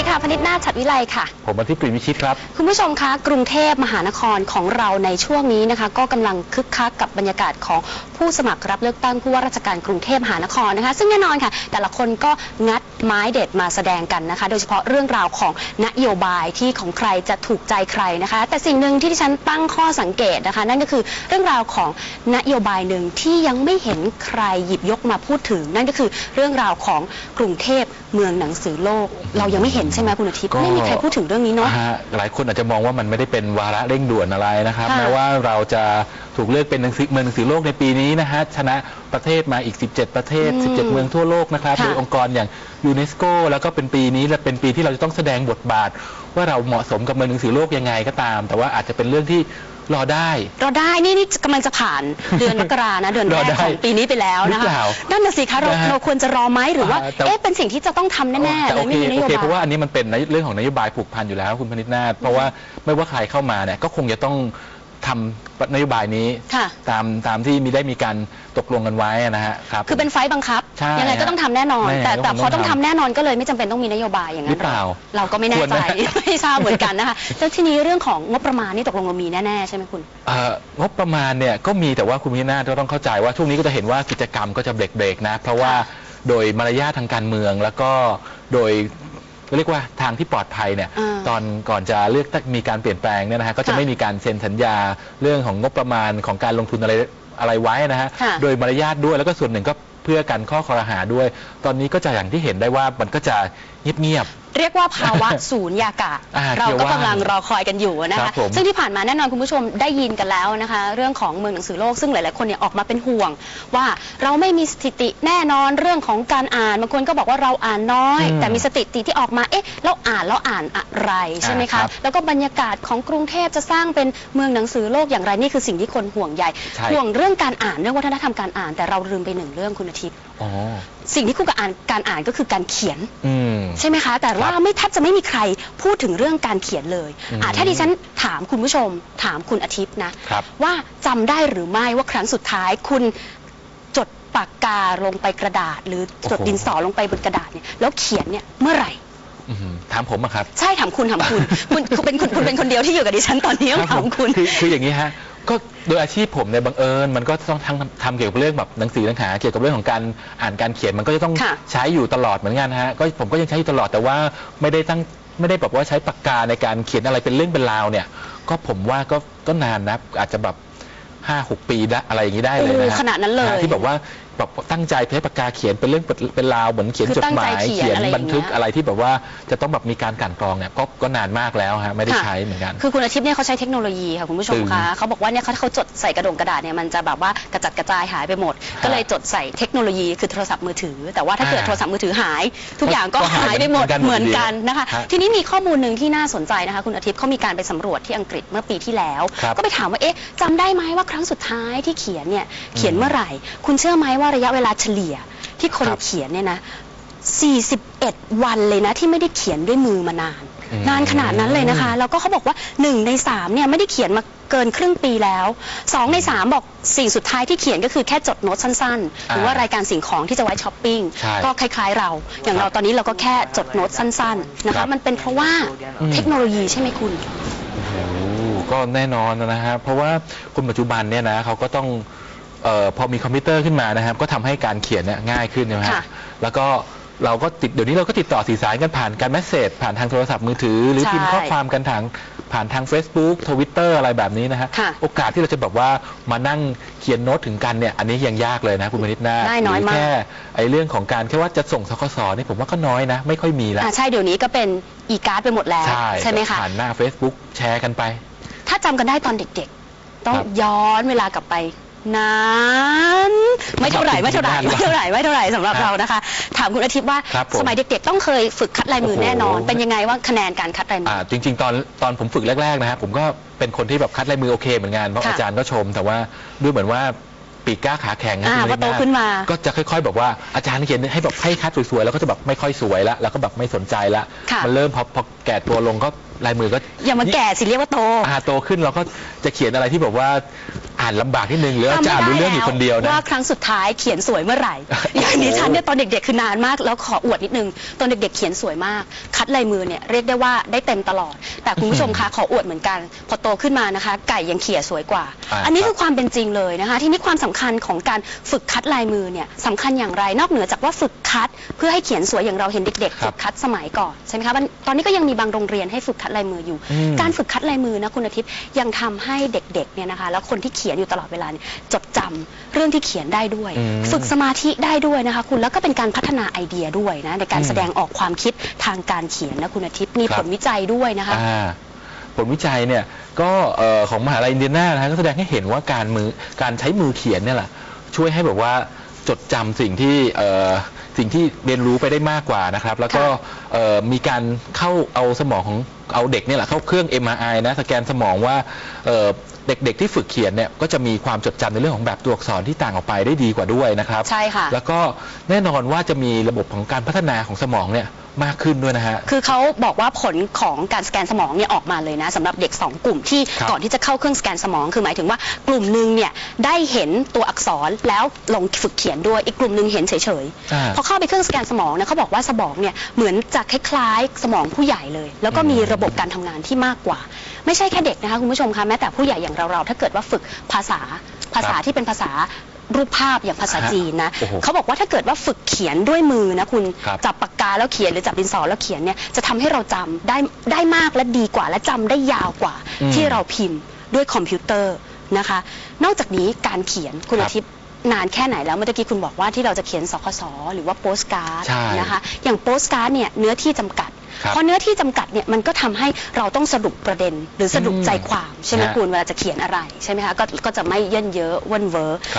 ดีค่ะพนิษฐ์นาถฉัดวิไลค่ะ ผมอาทิตย์ปรีวิชิตครับ คุณผู้ชมคะกรุงเทพมหานครของเราในช่วงนี้นะคะ ก็กำลังคึกคักกับบรรยากาศของผู้สมัครรับเลือกตั้งผู้ว่าราชการกรุงเทพมหานครนะคะ ซึ่งแน่นอนค่ะ แต่ละคนก็งัดไม้เด็ดมาแสดงกันนะคะ โดยเฉพาะเรื่องราวของนโยบายที่ของใครจะถูกใจใครนะคะ แต่สิ่งหนึ่งที่ดิฉันตั้งข้อสังเกตนะคะ นั่นก็คือเรื่องราวของนโยบายหนึ่งที่ยังไม่เห็นใครหยิบยกมาพูดถึง นั่นก็คือเรื่องราวของกรุงเทพ เมืองหนังสือโลก เรายังไม่เห็นใช่ไหมคุณอาทิตย์ก็ ไม่มีใครพูดถึงเรื่องนี้เนาะ ฮะหลายคนอาจจะมองว่ามันไม่ได้เป็นวาระเร่งด่วนอะไรนะครับค่ะแม้ว่าเราจะถูกเลือกเป็นหนังสือเมืองหนังสือโลกในปีนี้นะฮะชนะประเทศมาอีก 17 ประเทศ อืม17 เมืองทั่วโลกนะครับค่ะโดยองค์กรอย่างยูเนสโกแล้วก็เป็นปีนี้และเป็นปีที่เราจะต้องแสดงบทบาท ว่าเราเหมาะสมกับเมืองหนังสือโลกยังไงก็ตาม แต่ว่าอาจจะเป็นเรื่องที่ รอได้เราได้นี่นี่กำลังจะผ่านเดือนมกรานะเดือนแรรอกได้ของปีนี้ไปแล้วนะหรือคะเปล่านั่นน่ะสิคะเรานะฮะเราควรจะรอไหมหรือว่าอ่าแต่ เอ๊ะเป็นสิ่งที่จะต้องทำแน่ๆแต่เลโอยเคไม่มีนโอโยเคบายเพราะว่าอันนี้มันเป็นเรื่องของนโยบายผูกพันอยู่แล้วคุณพนิษฐ์นาถเพราะว่าไม่ว่าใครเข้ามาเนี่ยก็คงจะต้อง ทำนโยบายนี้ค่ะ ตามตามที่มีได้มีการตกลงกันไว้นะฮะครับ คือเป็นไฟล์บังคับ ใช่ยังไงก็ต้องทำแน่นอน แน่แต่แต่ต้องพอต้องต้องทำทำแน่นอนก็เลยไม่จำเป็นต้องมีนโยบายอย่างนั้นหรือเปล่าเราก็ไม่แน่ควรใจไหมไม่ทราบเหมือนกันนะคะแล้วทีนี้เรื่องของงบประมาณนี่ตกลงเรามีแน่ๆใช่ไหมคุณ เอ่องบประมาณเนี่ยก็มีแต่ว่าคุณพินาถก็ต้องเข้าใจว่าช่วงนี้ก็จะเห็นว่ากิจกรรมก็จะเบรกๆนะ เพราะว่าค่ะโดยมารยาททางการเมืองแล้วก็โดย เรียกว่าทางที่ปลอดภัยเนี่ยอ่าตอนก่อนจะเลือกตั้งมีการเปลี่ยนแปลงเนี่ยนะฮะก็จะค่ะไม่มีการเซ็นสัญญาเรื่องของงบประมาณของการลงทุนอะไรอะไรไว้นะฮะค่ะโดยมารยาทด้วยแล้วก็ส่วนหนึ่งก็เพื่อกันข้อคอรหาด้วย ตอนนี้ก็จะอย่างที่เห็นได้ว่ามันก็จะเงียบเรียกว่าภาวะศูนยากาศ อ่าเราเกี่ยวก็ว่ากำลังรอคอยกันอยู่นะครัคะบผมซึ่งที่ผ่านมาแน่นอนคุณผู้ชมได้ยินกันแล้วนะคะ เรื่องของเมืองหนังสือโลกซึ่งหลาย ๆ คนเนี่ยออกมาเป็นห่วง ว่าเราไม่มีสถิติแน่นอนเรื่องของการอ่านบางคนก็บอกว่าเราอ่านน้อย อืมแต่มีสถิติที่ออกมาเอ๊ะเราอ่านเราอ่านอะไรใช่ไหมอ่าครัคะบแล้วก็บรรยากาศของกรุงเทพจะสร้างเป็นเมืองหนังสือโลกอย่างไรนี่คือสิ่งที่คนห่วงใหญ่ใช่ ห่วงเรื่องการอ่านเรื่องวัฒนธรรมการอ่าน แต่เราลืมไปหนึ่งเรื่องคุณอาทิตย์ อ๋อสิ่งที่คู่กับอ่านการอ่านก็คือการเขียน อืม ใช่ไหมคะ แต่ว่าครับไม่แทบจะไม่มีใครพูดถึงเรื่องการเขียนเลยอืมอะถ้าดิฉันถามคุณผู้ชม ถามคุณอาทิตย์นะครับว่าจำได้หรือไม่ว่าครั้งสุดท้ายคุณจดปากกาลงไปกระดาษ หรือจดโอ้โหดินสอลงไปบนกระดาษเนี่ยแล้วเขียนเนี่ยเมื่อไหร่ อื้อหือถามผมอะครับ ใช่ถามคุณถามคุณ คุณคุณเป็นคุณคุณเป็นคนเดียวที่อยู่กับดิฉันตอนนี้ต้องผถามคุณคือคืออย่างนี้ฮะ ก็โดยอาชีพผมเนี่ยบังเอิญมันก็ต้องทั้งทำเกี่ยวกับเรื่องแบบหนังสือหนังหาเกี่ยวกับเรื่องของการอ่านการเขียนมันก็จะต้องค่ะใช้อยู่ตลอดเหมือนกันฮะก็ผมก็ยังใช้อยู่ตลอดแต่ว่าไม่ได้ตั้งไม่ได้แบบว่าใช้ปากกาในการเขียนอะไรเป็นเรื่องเป็นราวเนี่ย ก็ผมว่าก็ก็นานนะอาจจะแบบห้าหกปีได้อะไรอย่างนี้ได้เลยนะโอ้ฮะขนาดนั้นเลยฮะที่แบบว่า แบบตั้งใจใช้ปากกาเขียนเป็นเรื่องเป็นราวเหมือนเขียนคือจดตั้งหใจมายเขียนอะไรอย่างเงี้ยบันทึกอะไรที่แบบว่าจะต้องแบบมีการกลั่นกรองเนี่ยก็ก็นานมากแล้วฮะไม่ได้ค่ะใช้เหมือนกัน คือคุณอาทิตย์เนี่ยเขาใช้เทคโนโลยีค่ะคุณผู้ชมตึงคะเขาบอกว่าเนี่ยเขาเขาจดใส่กระดงกระดาษเนี่ยมันจะแบบว่ากระจัดกระจายหายไปหมด ก็เลยจดใส่เทคโนโลยีคือโทรศัพท์มือถือ แต่ว่าถ้าเกิดอ่าโทรศัพท์มือถือหาย ทุกอย่างก็ก็หาหายยไปหมดเหเหมืมืออนนกักันนนะคะ ฮะทีนี้มีข้อมูลหนึ่งที่น่าสนใจนะคะ คุณอาทิตย์เขามีการไปสำรวจที่อังกฤษเมื่อปีที่แล้ว ครับก็ไปถามว่าเอ๊ะจำได้ไหมว่าครั้งสุดท้ายที่เขียนเนี่ยเขียนเมื่อไหร่ คุณเชื่อไหมว่าระยะเวลาเฉลี่ยที่คนครับเขียนเนี่ยนะ 41 วันเลยนะที่ไม่ได้เขียนด้วยมือมานานอืมนานขนาดนั้นเลยนะคะ แล้วก็เขาบอกว่า 1 ใน 3 เนี่ยไม่ได้เขียนมาเกินครึ่งปีแล้ว 2 ใน 3 บอกสิ่งสุดท้ายที่เขียนก็คือแค่จดโน้ตสั้นๆ หรือว่ารายการสิ่งของที่จะไว้ช้อปปิ้งใช่ก็คล้ายๆเรา อย่างเราตอนนี้เราก็แค่จดโน้ตสั้นๆนะครัคะบมันเป็นเพราะว่าอืมเทคโนโลยีใช่ไหมคุณโอ้โหก็แน่นอนนะฮะเพราะว่าคนปัจจุบันเนี่ยนะเขาก็ต้อง เออพอมีคอมพิวเตอร์ขึ้นมานะครับ ก็ทำให้การเขียนเนี่ยง่ายขึ้นนะฮะค่ะแล้วก็เราก็ติดเดี๋ยวนี้เราก็ติดต่อสื่อสารกันผ่านการแมสเซจผ่านทางโทรศัพท์มือถือ หรือใช่พิมพ์ข้อความกันทางผ่านทาง Facebook Twitter อะไรแบบนี้นะฮะค่ะโอกาสที่เราจะแบบว่ามานั่งเขียนโน้ตถึงกันเนี่ยอันนี้ยังยากเลยนะคุณมณิตนาได้น้อยหรืมาก แค่ไอ้เรื่องของการแค่ว่าจะส่งสคสนี่ผมว่าก็น้อยนะ ไม่ค่อยมีละอ่าใช่เดี๋ยวนี้ก็เป็นอีการ์ดไปหมดแล้วใช่ไหมคะ ผ่านหน้า Facebook แชร์กันไป ถ้าจำกันได้ตอนเด็กๆ ต้องครับย้อนเวลากลับไป นานไม่เท่าไหร่ไม่เท่าไหร่นานไม่เท่าไหร่ไม่เท่าไหร่สำหรับครับเรานะคะ ถามคุณอาทิตย์ว่าครับผม สมัยเด็กๆต้องเคยฝึกคัดลายมือโอ้โหแน่นอน เป็นยังไงว่าคะแนนการคัดลายมือ อ่าจริง ๆ ตอนตอนผมฝึกแรกๆนะฮะผมก็เป็นคนที่แบบคัดลายมือโอเคเหมือนกันเพราะค่ะอาจารย์ก็ชม แต่ว่าดูเหมือนว่าปีกกล้าขาแข็งนะอ่าคุณพอโตลิขึ้นมาก็จะค่อยๆแบบว่าอาจารย์เขียนให้แบบให้คัดสวยๆแล้วก็จะแบบไม่ค่อยสวยละแล้วก็แบบไม่สนใจละค่ะ มันเริ่มพอพอแก่ตัวลงก็ลายมือก็ อย่ามาแก่สิเรียกว่าโตอ่าโตขึ้นเราก็จะเขียนอะไรที่แบบว่า อ่านลำบากนิดนึงหรืออาจจะอ่านรู้เรื่องอยู่คนเดียวนะ ว่าครั้งสุดท้ายเขียนสวยเมื่อไหร่ อย่างดิฉันเนี่ยตอนเด็กๆคือนานมาก แล้วขออวดนิดนึง ตอนเด็กๆเขียนสวยมาก คัดลายมือเนี่ยเรียกได้ว่าได้เต็มตลอด แต่คุณผู้ชมคะขออวดเหมือนกัน พอโตขึ้นมานะคะ ไก่ยังเขียสวยกว่า อ่า อันนี้ครับคือความเป็นจริงเลยนะคะ ที่นี่ความสำคัญของการฝึกคัดลายมือเนี่ยสำคัญอย่างไร นอกเหนือจากว่าฝึกคัด เพื่อให้เขียนสวยอย่างเราเห็นเด็กๆครัฝึบกคัดสมัยก่อนใช่ไหมคะมันตอนนี้ก็ยังมีบางโรงเรียนให้ฝึกคัดลายมืออยู่ อืม การฝึกคัดลายมือนะคุณอาทิตย์ยังทำให้เด็กๆเนี่ยนะคะ แล้วคนที่เขียนอยู่ตลอดเวลาเนี่ยจดจำเรื่องที่เขียนได้ด้วยอืมฝึกสมาธิได้ด้วยนะคะคุณแล้วก็เป็นการพัฒนาไอเดียด้วยนะในการอืมแสดงออกความคิดทางการเขียนนะคุณอาทิตย์มีครับผลวิจัยด้วยนะคะอ่าผลวิจัยเนี่ยก็เอ่อของมหาลัยอินเดียนานะฮะก็แสดงให้เห็นว่าการมือการใช้มือเขียนเนี่ยแหละช่วยให้แบบว่าจดจำสิ่งที่เอ่อสิ่งที่เรียนรู้ไปได้มากกว่านะครับ แล้วก็ค่ะเอ่อมีการเข้าเอาสมองของเอาเด็กเนี่ยแหละเข้าเครื่อง MRI นะสแกนสมองว่า เอ่อเด็กๆที่ฝึกเขียนเนี่ยก็จะมีความจดจำในเรื่องของแบบตัวอักษรที่ต่างออกไปได้ดีกว่าด้วยนะครับ ใช่ค่ะ แล้วก็แน่นอนว่าจะมีระบบของการพัฒนาของสมองเนี่ยมากขึ้นด้วยนะฮะ คือเขาบอกว่าผลของการสแกนสมองเนี่ยออกมาเลยนะสำหรับเด็ก 2 กลุ่มที่ครับก่อนที่จะเข้าเครื่องสแกนสมอง คือหมายถึงว่ากลุ่มหนึ่งเนี่ยได้เห็นตัวอักษรแล้วลงฝึกเขียนด้วยอีกกลุ่มหนึ่งเห็นเฉยอ่า ๆพอเข้าไปเครื่องสแกนสมองเนี่ยเขาบอกว่าสมองเนี่ยเหมือนจะคล้ายๆ สมองผู้ใหญ่เลย แล้วก็มีอืมระบบการทำงานที่มากกว่า ไม่ใช่แค่เด็กนะคะคุณผู้ชมคะแม้แต่ผู้ใหญ่อย่างเราๆถ้าเกิดว่าฝึกภาษาภาษาที่เป็นภาษา รูปภาพอย่างภาษาฮะจีนนะโอ้โหเขาบอกว่าถ้าเกิดว่าฝึกเขียนด้วยมือนะคุณครับ จับปากกาแล้วเขียนหรือจับดินสอแล้วเขียนเนี่ยจะทำให้เราจำได้ได้มากและดีกว่า และจำได้ยาวกว่า อืมที่เราพิมพ์ด้วยคอมพิวเตอร์นะคะ นอกจากนี้การเขียนคุณครับอาทิตย์นานแค่ไหนแล้วเมื่อกี้คุณบอกว่าที่เราจะเขียนสคสหรือว่าโปสการ์ดใช่นะคะ อย่างโปสการ์ดเนี่ยเนื้อที่จำกัดครับเพราะเนื้อที่จำกัดเนี่ยมันก็ทำให้เราต้องสรุปประเด็น หรือสรุปอืมใจความใช่ไหมฮะ คุณเวลาจะเขียนอะไรใช่ไหมคะก็ก็จะไม่เยินเยอะเว่นเวอร์ครับ